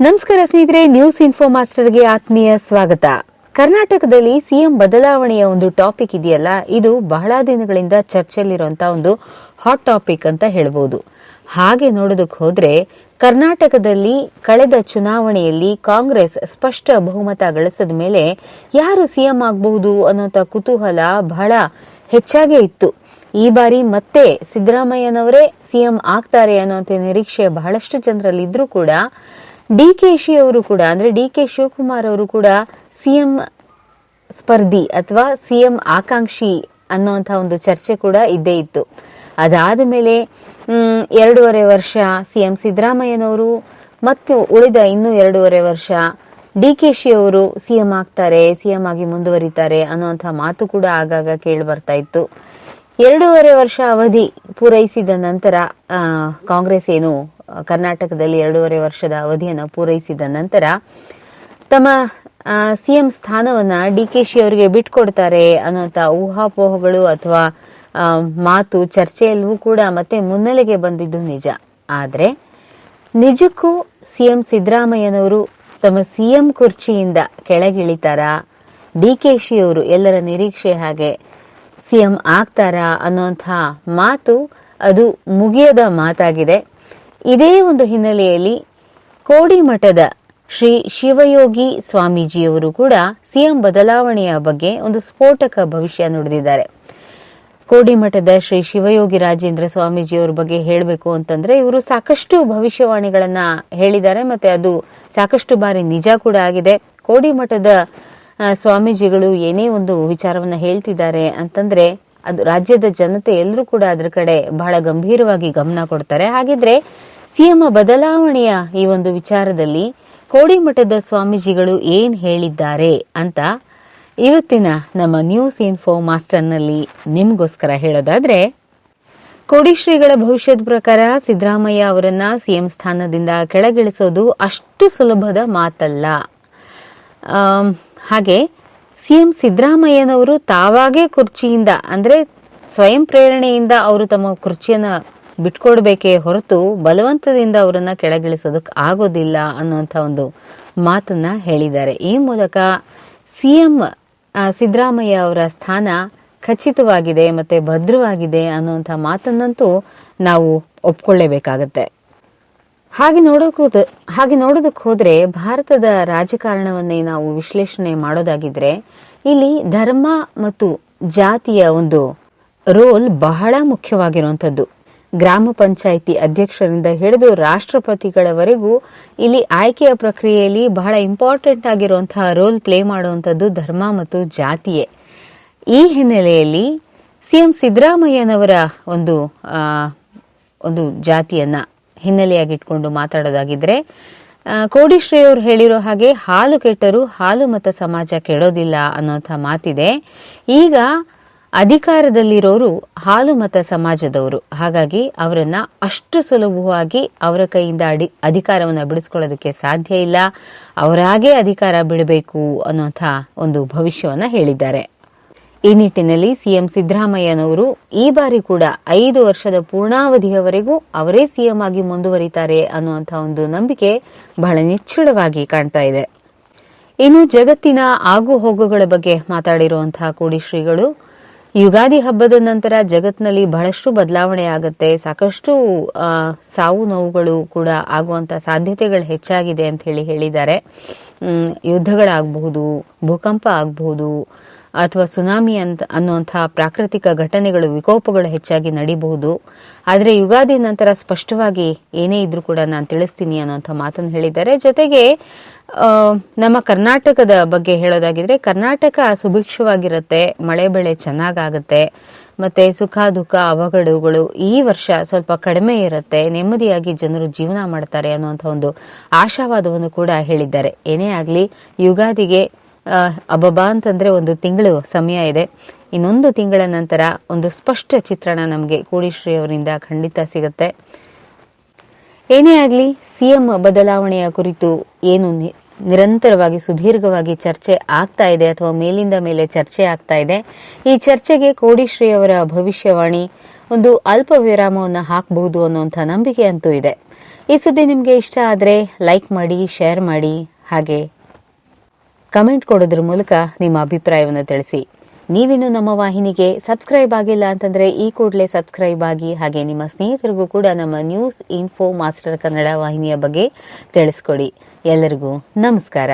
ನಮಸ್ಕಾರ ಸ್ನೇಹಿತರೆ news info ಮಾಸ್ಟರ್ಗೆ ಆತ್ಮೀಯ ಸ್ವಾಗತ. ಕರ್ನಾಟಕದಲ್ಲಿ ಸಿಎಂ ಬದಲಾವಣೆಯ ಒಂದು ಟಾಪಿಕ್ ಇದೆಯಲ್ಲ, ಇದು ಬಹಳ ದಿನಗಳಿಂದ ಚರ್ಚೆಯಲ್ಲಿರುವಂತಹ ಒಂದು ಹಾಟ್ ಟಾಪಿಕ್ ಅಂತ ಹೇಳ್ಬೋದು. ಹಾಗೆ ನೋಡೋದಕ್ಕೆ ಹೋದ್ರೆ, ಕರ್ನಾಟಕದಲ್ಲಿ ಕಳೆದ ಚುನಾವಣೆಯಲ್ಲಿ ಕಾಂಗ್ರೆಸ್ ಸ್ಪಷ್ಟ ಬಹುಮತ ಗಳಿಸಿದ ಮೇಲೆ ಯಾರು ಸಿಎಂ ಆಗಬಹುದು ಅನ್ನೋಂಥ ಕುತೂಹಲ ಬಹಳ ಹೆಚ್ಚಾಗೇ ಇತ್ತು. ಈ ಬಾರಿ ಮತ್ತೆ ಸಿದ್ದರಾಮಯ್ಯನವರೇ ಸಿಎಂ ಆಗ್ತಾರೆ ಅನ್ನೋಂಥ ನಿರೀಕ್ಷೆ ಬಹಳಷ್ಟು ಜನರಲ್ಲಿ ಇದ್ರೂ ಕೂಡ ಡಿ ಕೆ ಶಿ ಅವರು ಕೂಡ, ಅಂದ್ರೆ ಡಿ ಕೆ ಶಿವಕುಮಾರ್ ಅವರು ಕೂಡ ಸಿಎಂ ಸ್ಪರ್ಧಿ ಅಥವಾ ಸಿಎಂ ಆಕಾಂಕ್ಷಿ ಅನ್ನುವಂಥ ಒಂದು ಚರ್ಚೆ ಕೂಡ ಇದ್ದೇ ಇತ್ತು. ಅದಾದ ಮೇಲೆ ಎರಡೂವರೆ ವರ್ಷ ಸಿಎಂ ಸಿದ್ದರಾಮಯ್ಯನವರು ಮತ್ತು ಉಳಿದ ಇನ್ನೂ ಎರಡೂವರೆ ವರ್ಷ ಡಿ ಕೆ ಶಿ ಅವರು ಸಿಎಂ ಆಗ್ತಾರೆ ಸಿಎಂ ಆಗಿ ಮುಂದುವರಿತಾರೆ ಅನ್ನುವಂಥ ಮಾತು ಕೂಡ ಆಗಾಗ ಕೇಳಿ ಬರ್ತಾ ಇತ್ತು. ಎರಡೂವರೆ ವರ್ಷ ಅವಧಿ ಪೂರೈಸಿದ ನಂತರ ಕಾಂಗ್ರೆಸ್ ಏನು ಕರ್ನಾಟಕದಲ್ಲಿ ಎರಡೂವರೆ ವರ್ಷದ ಅವಧಿಯನ್ನು ಪೂರೈಸಿದ ನಂತರ ತಮ್ಮ ಸಿಎಂ ಸ್ಥಾನವನ್ನ ಡಿ ಕೆ ಶಿ ಅವರಿಗೆ ಬಿಟ್ಕೊಡ್ತಾರೆ ಅನ್ನುವಂಥ ಊಹಾಪೋಹಗಳು ಅಥವಾ ಮಾತು ಚರ್ಚೆಯಲ್ಲೂ ಕೂಡ ಮತ್ತೆ ಮುನ್ನೆಲೆಗೆ ಬಂದಿದ್ದು ನಿಜ. ಆದರೆ ನಿಜಕ್ಕೂ ಸಿಎಂ ಸಿದ್ದರಾಮಯ್ಯನವರು ತಮ್ಮ ಸಿಎಂ ಕುರ್ಚಿಯಿಂದ ಕೆಳಗಿಳಿತಾರಾ? ಡಿ ಕೆ ಶಿ ಅವರು ಎಲ್ಲರ ನಿರೀಕ್ಷೆ ಹಾಗೆ ಸಿಎಂ ಆಗ್ತಾರಾ ಅನ್ನುವಂಥ ಮಾತು ಅದು ಮುಗಿಯದ ಮಾತಾಗಿದೆ. ಇದೇ ಒಂದು ಹಿನ್ನೆಲೆಯಲ್ಲಿ ಕೋಡಿಮಠದ ಶ್ರೀ ಶಿವಯೋಗಿ ಸ್ವಾಮೀಜಿಯವರು ಕೂಡ ಸಿಎಂ ಬದಲಾವಣೆಯ ಬಗ್ಗೆ ಒಂದು ಸ್ಫೋಟಕ ಭವಿಷ್ಯ ನುಡಿದಿದ್ದಾರೆ. ಕೋಡಿಮಠದ ಶ್ರೀ ಶಿವಯೋಗಿ ರಾಜೇಂದ್ರ ಸ್ವಾಮೀಜಿಯವರ ಬಗ್ಗೆ ಹೇಳಬೇಕು ಅಂತಂದ್ರೆ ಇವರು ಸಾಕಷ್ಟು ಭವಿಷ್ಯವಾಣಿಗಳನ್ನ ಹೇಳಿದ್ದಾರೆ ಮತ್ತೆ ಅದು ಸಾಕಷ್ಟು ಬಾರಿ ನಿಜ ಕೂಡ ಆಗಿದೆ. ಕೋಡಿಮಠದ ಸ್ವಾಮೀಜಿಗಳು ಏನೇ ಒಂದು ವಿಚಾರವನ್ನ ಹೇಳ್ತಿದ್ದಾರೆ ಅಂತಂದ್ರೆ ಅದು ರಾಜ್ಯದ ಜನತೆ ಎಲ್ಲರೂ ಕೂಡ ಅದ್ರ ಕಡೆ ಬಹಳ ಗಂಭೀರವಾಗಿ ಗಮನ ಕೊಡ್ತಾರೆ. ಹಾಗಿದ್ರೆ ಸಿಎಂ ಬದಲಾವಣೆಯ ಈ ಒಂದು ವಿಚಾರದಲ್ಲಿ ಕೋಡಿಮಠದ ಸ್ವಾಮೀಜಿಗಳು ಏನ್ ಹೇಳಿದ್ದಾರೆ ಅಂತ ಇವತ್ತಿನ ನಮ್ಮ ನ್ಯೂಸ್ ಇನ್ಫೋ ಮಾಸ್ಟರ್ನಲ್ಲಿ ನಿಮಗೋಸ್ಕರ ಹೇಳೋದಾದ್ರೆ, ಕೋಡಿಶ್ರೀಗಳ ಭವಿಷ್ಯದ ಪ್ರಕಾರ ಸಿದ್ದರಾಮಯ್ಯ ಅವರನ್ನ ಸಿಎಂ ಸ್ಥಾನದಿಂದ ಕೆಳಗಿಳಿಸೋದು ಅಷ್ಟು ಸುಲಭದ ಮಾತಲ್ಲ. ಹಾಗೆ ಸಿಎಂ ಸಿದ್ದರಾಮಯ್ಯನವರು ತಾವಾಗೇ ಕುರ್ಚಿಯಿಂದ, ಅಂದ್ರೆ ಸ್ವಯಂ ಪ್ರೇರಣೆಯಿಂದ ಅವರು ತಮ್ಮ ಕುರ್ಚಿಯನ್ನ ಬಿಟ್ಕೊಡ್ಬೇಕೇ ಹೊರತು ಬಲವಂತದಿಂದ ಅವರನ್ನ ಕೆಳಗಿಳಿಸೋದಕ್ಕೆ ಆಗೋದಿಲ್ಲ ಅನ್ನುವಂಥ ಒಂದು ಮಾತನ್ನ ಹೇಳಿದ್ದಾರೆ. ಈ ಮೂಲಕ ಸಿಎಂ ಸಿದ್ದರಾಮಯ್ಯ ಅವರ ಸ್ಥಾನ ಖಚಿತವಾಗಿದೆ ಮತ್ತೆ ಭದ್ರವಾಗಿದೆ ಅನ್ನುವಂಥ ಮಾತನ್ನಂತೂ ನಾವು ಒಪ್ಕೊಳ್ಳೇಬೇಕಾಗತ್ತೆ. ಹಾಗೆ ನೋಡೋಕೆ ಹಾಗೆ ನೋಡೋದಕ್ಕೆ ಹೋದ್ರೆ ಭಾರತದ ರಾಜಕಾರಣವನ್ನೇ ನಾವು ವಿಶ್ಲೇಷಣೆ ಮಾಡೋದಾಗಿದ್ರೆ ಇಲ್ಲಿ ಧರ್ಮ ಮತ್ತು ಜಾತಿಯ ಒಂದು ರೋಲ್ ಬಹಳ ಮುಖ್ಯವಾಗಿರುವಂಥದ್ದು. ಗ್ರಾಮ ಪಂಚಾಯಿತಿ ಅಧ್ಯಕ್ಷರಿಂದ ಹಿಡಿದು ರಾಷ್ಟ್ರಪತಿಗಳವರೆಗೂ ಇಲ್ಲಿ ಆಯ್ಕೆಯ ಪ್ರಕ್ರಿಯೆಯಲ್ಲಿ ಬಹಳ ಇಂಪಾರ್ಟೆಂಟ್ ಆಗಿರುವಂತಹ ರೋಲ್ ಪ್ಲೇ ಮಾಡುವಂಥದ್ದು ಧರ್ಮ ಮತ್ತು ಜಾತಿಯೇ. ಈ ಹಿನ್ನೆಲೆಯಲ್ಲಿ ಸಿಎಂ ಸಿದ್ದರಾಮಯ್ಯನವರ ಒಂದು ಒಂದು ಜಾತಿಯನ್ನ ಹಿನ್ನೆಲೆಯಾಗಿಟ್ಕೊಂಡು ಮಾತಾಡೋದಾಗಿದ್ರೆ ಕೋಡಿಶ್ರೀ ಅವರು ಹೇಳಿರೋ ಹಾಗೆ ಹಾಲು ಕೆಟ್ಟರೂ ಹಾಲು ಮತ ಸಮಾಜ ಕೆಡೋದಿಲ್ಲ ಅನ್ನೋಂಥ ಮಾತಿದೆ. ಈಗ ಅಧಿಕಾರದಲ್ಲಿರೋರು ಹಾಲು ಮತ ಸಮಾಜದವರು. ಹಾಗಾಗಿ ಅವರನ್ನ ಅಷ್ಟು ಸುಲಭವಾಗಿ ಅವರ ಕೈಯಿಂದ ಅಡಿ, ಅಧಿಕಾರವನ್ನು ಬಿಡಿಸ್ಕೊಳ್ಳೋದಕ್ಕೆ ಸಾಧ್ಯ ಇಲ್ಲ. ಅವರಾಗೇ ಅಧಿಕಾರ ಬಿಡಬೇಕು ಅನ್ನೋಂಥ ಒಂದು ಭವಿಷ್ಯವನ್ನ ಹೇಳಿದ್ದಾರೆ. ಈ ನಿಟ್ಟಿನಲ್ಲಿ ಸಿಎಂ ಸಿದ್ದರಾಮಯ್ಯನವರು ಈ ಬಾರಿ ಕೂಡ ಐದು ವರ್ಷದ ಪೂರ್ಣಾವಧಿಯವರೆಗೂ ಅವರೇ ಸಿಎಂ ಆಗಿ ಮುಂದುವರಿತಾರೆ ಅನ್ನುವಂಥ ಒಂದು ನಂಬಿಕೆ ಬಹಳ ನಿಚ್ಚಳವಾಗಿ ಕಾಣ್ತಾ ಇದೆ. ಇನ್ನು ಜಗತ್ತಿನ ಆಗು ಹೋಗುಗಳ ಬಗ್ಗೆ ಮಾತಾಡಿರುವಂತಹ ಕೋಡಿ ಶ್ರೀಗಳು ಯುಗಾದಿ ಹಬ್ಬದ ನಂತರ ಜಗತ್ತಿನಲ್ಲಿ ಬಹಳಷ್ಟು ಬದಲಾವಣೆ ಆಗುತ್ತೆ. ಸಾಕಷ್ಟು ಸಾವು ನೋವುಗಳು ಕೂಡ ಆಗುವಂತ ಸಾಧ್ಯತೆಗಳು ಹೆಚ್ಚಾಗಿದೆ ಅಂತ ಹೇಳಿ ಹೇಳಿದ್ದಾರೆ. ಯುದ್ಧಗಳಾಗಬಹುದು, ಭೂಕಂಪ ಆಗಬಹುದು ಅಥವಾ ಸುನಾಮಿ ಅಂತ ಅನ್ನುವಂತಹ ಪ್ರಾಕೃತಿಕ ಘಟನೆಗಳು, ವಿಕೋಪಗಳು ಹೆಚ್ಚಾಗಿ ನಡೀಬಹುದು. ಆದರೆ ಯುಗಾದಿ ನಂತರ ಸ್ಪಷ್ಟವಾಗಿ ಏನೇ ಇದ್ರೂ ಕೂಡ ನಾನು ತಿಳಿಸ್ತೀನಿ ಅನ್ನುವಂಥ ಮಾತನ್ನು ಹೇಳಿದ್ದಾರೆ. ಜೊತೆಗೆ ನಮ್ಮ ಕರ್ನಾಟಕದ ಬಗ್ಗೆ ಹೇಳೋದಾಗಿದ್ರೆ, ಕರ್ನಾಟಕ ಸುಭಿಕ್ಷವಾಗಿರುತ್ತೆ, ಮಳೆ ಬೆಳೆ ಚೆನ್ನಾಗಾಗುತ್ತೆ, ಮತ್ತೆ ಸುಖ, ದುಃಖ, ಅವಘಡಗಳು ಈ ವರ್ಷ ಸ್ವಲ್ಪ ಕಡಿಮೆ ಇರುತ್ತೆ, ನೆಮ್ಮದಿಯಾಗಿ ಜನರು ಜೀವನ ಮಾಡ್ತಾರೆ ಅನ್ನುವಂಥ ಒಂದು ಆಶಾವಾದವನ್ನು ಕೂಡ ಹೇಳಿದ್ದಾರೆ. ಏನೇ ಆಗಲಿ, ಯುಗಾದಿಗೆ ಆ, ಅಬ್ಬಬ್ಬಾ ಅಂತಂದ್ರೆ ಒಂದು ತಿಂಗಳು ಸಮಯ ಇದೆ. ಇನ್ನೊಂದು ತಿಂಗಳ ನಂತರ ಒಂದು ಸ್ಪಷ್ಟ ಚಿತ್ರಣ ನಮಗೆ ಕೋಡಿಶ್ರೀ ಅವರಿಂದ ಖಂಡಿತ ಸಿಗುತ್ತೆ. ಏನೇ ಆಗಲಿ ಸಿಎಂ ಬದಲಾವಣೆಯ ಕುರಿತು ಏನು ನಿರಂತರವಾಗಿ ಸುದೀರ್ಘವಾಗಿ ಚರ್ಚೆ ಆಗ್ತಾ ಇದೆ ಅಥವಾ ಮೇಲಿಂದ ಮೇಲೆ ಚರ್ಚೆ ಆಗ್ತಾ ಇದೆ. ಈ ಚರ್ಚೆಗೆ ಕೋಡಿಶ್ರೀ ಅವರ ಭವಿಷ್ಯವಾಣಿ ಒಂದು ಅಲ್ಪ ವಿರಾಮವನ್ನು ಹಾಕಬಹುದು ಅನ್ನುವಂಥ ನಂಬಿಕೆ ಅಂತೂ ಇದೆ. ಈ ಸುದ್ದಿ ನಿಮಗೆ ಇಷ್ಟ ಆದರೆ ಲೈಕ್ ಮಾಡಿ ಶೇರ್ ಮಾಡಿ ಹಾಗೆ ಕಮೆಂಟ್ ಕೊಡೋದ್ರ ಮೂಲಕ ನಿಮ್ಮ ಅಭಿಪ್ರಾಯವನ್ನು ತಿಳಿಸಿ. ನೀವಿನ್ನು ನಮ್ಮ ವಾಹಿನಿಗೆ ಸಬ್ಸ್ಕ್ರೈಬ್ ಆಗಿಲ್ಲ ಅಂತಂದ್ರೆ ಈ ಕೂಡಲೇ ಸಬ್ಸ್ಕ್ರೈಬ್ ಆಗಿ ಹಾಗೆ ನಿಮ್ಮ ಸ್ನೇಹಿತರಿಗೂ ಕೂಡ ನಮ್ಮ ನ್ಯೂಸ್ ಇನ್ಫೋ ಮಾಸ್ಟರ್ ಕನ್ನಡ ವಾಹಿನಿಯ ಬಗ್ಗೆ ತಿಳಿಸ್ಕೊಡಿ. ಎಲ್ಲರಿಗೂ ನಮಸ್ಕಾರ.